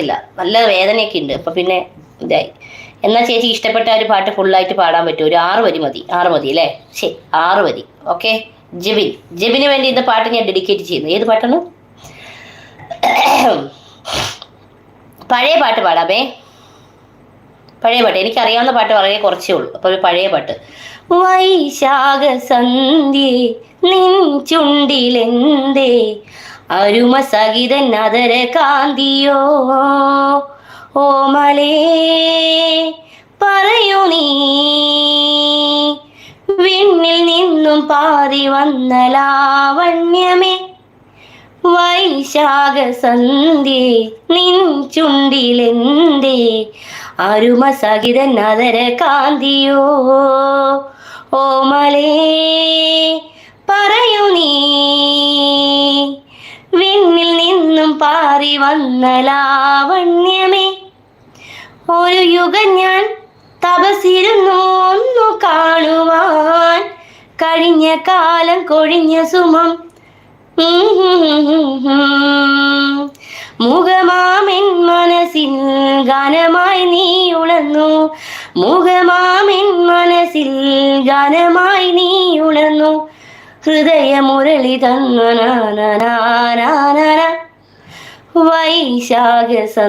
പറ്റത്തില്ല. നല്ല വേദനയൊക്കെ ഉണ്ട് അപ്പൊ പിന്നെ ഇതായി. എന്നാ ചേച്ചി ഇഷ്ടപ്പെട്ട ഒരു പാട്ട് ഫുള്ളായിട്ട് പാടാൻ പറ്റും ഒരു ആറ് വരി മതി. ആറ് മതി അല്ലേ? ശരി ആറ് വരി. ഓക്കെ? ജെബിൻ. ജെബിന് വേണ്ടി ഇന്ന് പാട്ട് ഞാൻ ഡെഡിക്കേറ്റ് ചെയ്യുന്നു. ഏത് പാട്ടാണ്? പഴയ പാട്ട് പാടാമേ. പഴയ പാട്ട്. എനിക്കറിയാവുന്ന പാട്ട് വളരെ കുറച്ചേ ഉള്ളൂ. അപ്പോൾ പഴയ പാട്ട്. വൈശാഖ സന്ധ്യേ നിൻ ചുണ്ടിലെന്തേ അരുമ സഹിതൻ അതര കാന്തിയോ ഓമലേ പറയൂ നീ. വിണ്ണിൽ നിന്നും പാറി വന്ന ലാവണ്യമേ വൈശാഖ നിൻ ചുണ്ടിലെന്തേ? അരുമ സഹിതൻ അതര കാന്തിയോ ഓമലേ പാറി വന്ന ലാവണ്യമേ ഒരു യുഗം ഞാൻ തപസിരുന്നു ഒന്നു കാണുവാൻ കഴിഞ്ഞ കാലം കൊഴിഞ്ഞ സുമം. മുഖമാമിൻ മനസ്സിൽ ഗാനമായി നീ ഉണർന്നു. മുഖമാമിൻ മനസ്സിൽ ഗാനമായി നീ ഉണർന്നു. ഹൃദയമുരളി തന്ന വൈശാഖ